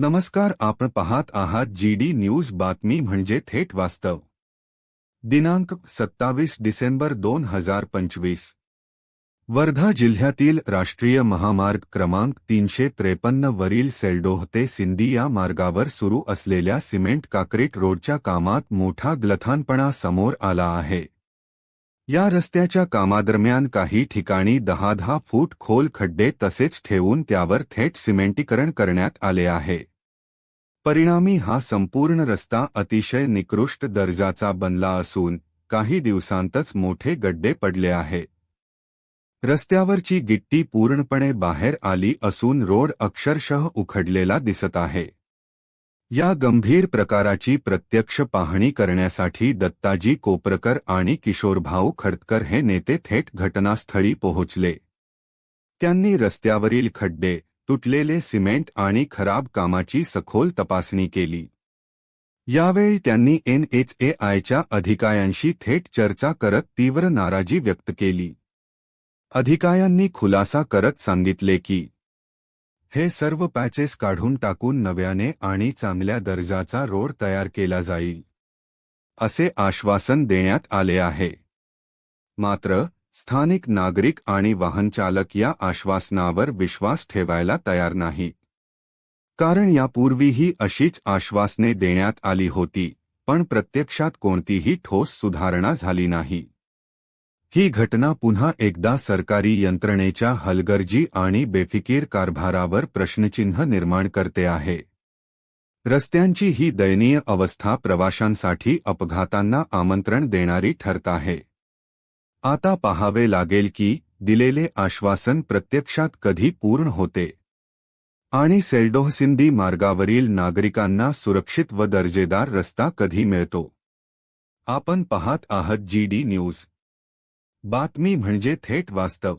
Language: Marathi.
नमस्कार आपण पाहत आहात जी डी न्यूज बातमी म्हणजे थेट वास्तव. दिनांक सत्तावीस डिसेंबर दोन हजार पंचवीस. वर्धा जिल्ह्यातील राष्ट्रीय महामार्ग क्रमांक तीनशे त्रेपन्न वरील सेल्डोह ते सिंधी या मार्गावर सुरू असलेल्या सिमेंट काक्रेट रोडच्या कामात मोठा ग्लथानपणा समोर आला आहे. या रस्त्याच्या कामादरम्यान काही ठिकाणी दहा दहा फूट खोल खड्डे तसेच ठेवून त्यावर थेट सिमेंटीकरण करण्यात आले आहे. परिणामी हा संपूर्ण रस्ता अतिशय निकृष्ट दर्जाचा बनला असून काही दिवसांतच मोठे गड्डे पडले आहे. रस्त्यावरची गिट्टी पूर्णपणे बाहेर आली असून रोड अक्षरशः उखडलेला दिसत आहे. या गंभीर प्रकाराची प्रत्यक्ष पाहणी करण्यासाठी दत्ताजी कोपरकर आणि किशोरभाऊ खडकर हे नेते थेट घटनास्थळी पोहोचले. त्यांनी रस्त्यावरील खड्डे तुटलेले सिमेंट आणि खराब कामाची सखोल तपासणी केली. यावेळी त्यांनी एनएचएआयच्या अधिकाऱ्यांशी थेट चर्चा करत तीव्र नाराजी व्यक्त केली. अधिकाऱ्यांनी खुलासा करत सांगितले की हे सर्व पॅचेस काढून टाकून नव्याने आणि चांगल्या दर्जाचा रोड तयार केला जाईल. असे आश्वासन देण्यात आले आहे. मात्र स्थानिक नागरिक आणि वाहनचालक या आश्वासनावर विश्वास ठेवायला तयार नाही. कारण यापूर्वीही अशीच आश्वासने देण्यात आली होती पण प्रत्यक्षात कोणतीही ठोस सुधारणा झाली नाही. ही घटना पुन्हा एकदा सरकारी यंत्रणेच्या हलगर्जी आणि बेफिकीर कारभारावर प्रश्नचिन्ह निर्माण करते आहे. रस्त्यांची ही दयनीय अवस्था प्रवाशांसाठी अपघातांना आमंत्रण देणारी ठरत आहे. आता पाहावे लागेल की दिलेले आश्वासन प्रत्यक्षात कधी पूर्ण होते. आणि सेल्डोहसिंदी मार्गावरील नागरिकांना सुरक्षित व दर्जेदार रस्ता कधी मिळतो? आपण पाहत आहात जी डी न्यूज. बातमी म्हणजे थेट वास्तव.